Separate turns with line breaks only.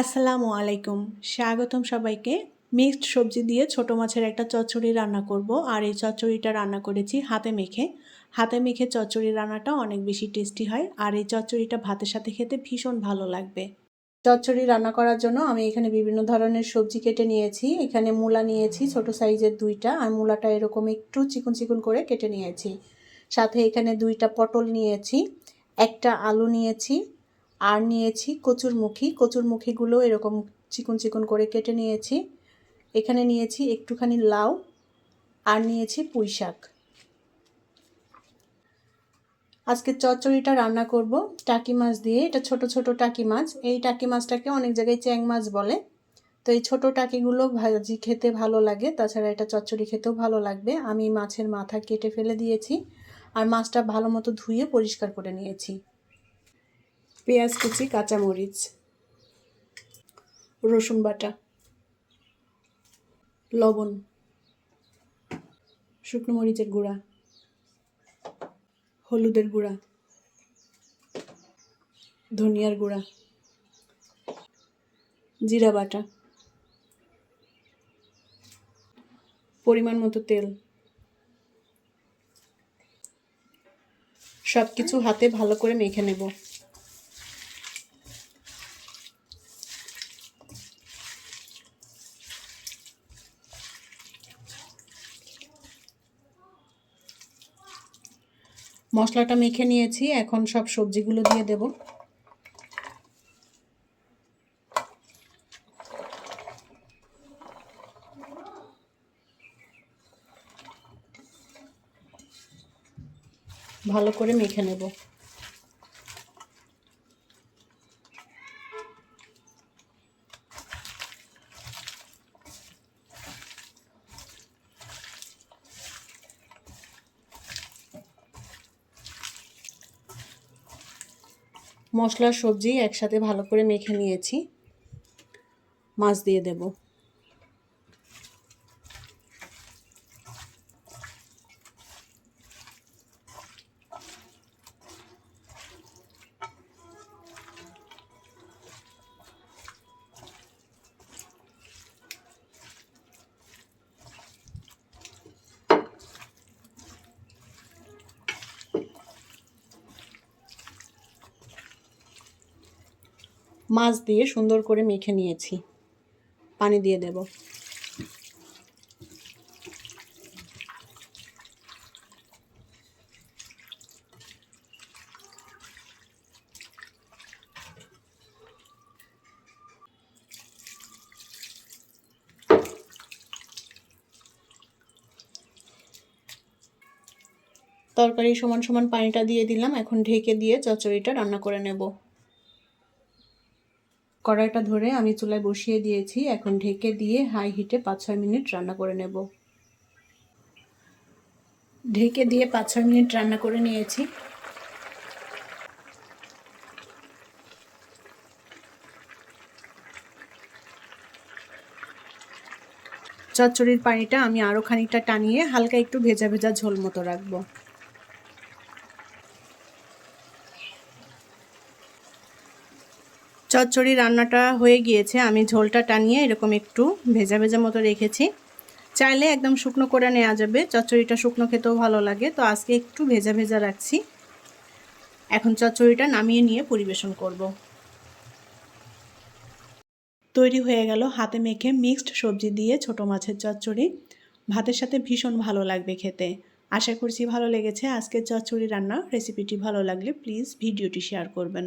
আসসালামু আলাইকুম। স্বাগতম সবাইকে। মিক্সড সবজি দিয়ে ছোট মাছের একটা চচ্চড়ি রান্না করব। আর এই চচ্চড়িটা রান্না করেছি হাতে মেখে। হাতে মেখে চচ্চড়ি রান্নাটা অনেক বেশি টেস্টি হয়। আর এই চচ্চড়িটা ভাতের সাথে খেতে ভীষণ ভালো লাগবে। চচ্চড়ি রান্না করার জন্য আমি এখানে বিভিন্ন ধরনের সবজি কেটে নিয়েছি। এখানে মূলা নিয়েছি, ছোট সাইজের দুইটা। আর মূলাটা এরকম একটু চিকন চিকন করে কেটে নিয়েছি। সাথে এখানে দুইটা পটল নিয়েছি। একটা আলু নিয়েছি। আর নিয়েছি কচুরমুখী। কচুরমুখীগুলো এরকম চিকন চিকন করে কেটে নিয়েছি। এখানে নিয়েছি একটুখানি লাউ আর নিয়েছি পুঁই শাক। আজকে চচ্চড়িটা রান্না করব টাকি মাছ দিয়ে। এটা ছোট ছোট টাকি মাছ। এই টাকি মাছটাকে অনেক জায়গায় চ্যাং মাছ বলে। তো এই ছোট টাকিগুলো ভাজি খেতে ভালো লাগে। তাছাড়া এটা চচ্চড়ি খেতেও ভালো লাগবে। আমি মাছের মাথা কেটে ফেলে দিয়েছি। আর মাছটা ভালো মতো ধুয়ে পরিষ্কার করে নিয়েছি। পেঁয়াজ কুচি, কাঁচামরিচ, রসুন বাটা, লবণ, শুকনো মরিচের গুঁড়া, হলুদের গুঁড়া, ধনিয়ার গুঁড়া, জিরা বাটা, পরিমাণ মতো তেল। সব কিছু হাতে ভালো করে মেখে নেব। মশলাটা মেখে নিয়েছি। এখন সব সবজিগুলো দিয়ে দেব। ভালো করে মেখে নেব। মশলা সবজি একসাথে ভালো করে মেখে নিয়েছি। মাছ দিয়ে দেব। মাছ দিয়ে সুন্দর করে মেখে নিয়েছি। পানি দিয়ে দেব। তরকারি সমান সমান পানিটা দিয়ে দিলাম। এখন ঢেকে দিয়ে চচড়িটা রান্না করে নেব। কড়াইটা ধরে আমি চুলায় বসিয়ে দিয়েছি। এখন ঢেকে দিয়ে হাই হিটে পাঁচ ছয় মিনিট রান্না করে নেব। ঢেকে দিয়ে পাঁচ ছয় মিনিট রান্না করে নিয়েছি। চচ্চড়ির পানিটা আমি আরও খানিকটা টানিয়ে হালকা একটু ভেজা ভেজা ঝোল মতো রাখব। চচ্চড়ি রান্নাটা হয়ে গিয়েছে। আমি ঝোলটা টানিয়ে এরকম একটু ভেজা ভেজা মতো রেখেছি। চাইলে একদম শুকনো করে নেওয়া যাবে। চচ্চড়িটা শুকনো খেতেও ভালো লাগে। তো আজকে একটু ভেজা ভেজা রাখছি। এখন চচ্চড়িটা নামিয়ে নিয়ে পরিবেশন করব। তৈরি হয়ে গেল হাতে মেখে মিক্সড সবজি দিয়ে ছোট মাছের চচ্চড়ি। ভাতের সাথে ভীষণ ভালো লাগবে খেতে। আশা করছি ভালো লেগেছে। আজকের চচ্চড়ি রান্না রেসিপিটি ভালো লাগলে প্লিজ ভিডিওটি শেয়ার করবেন।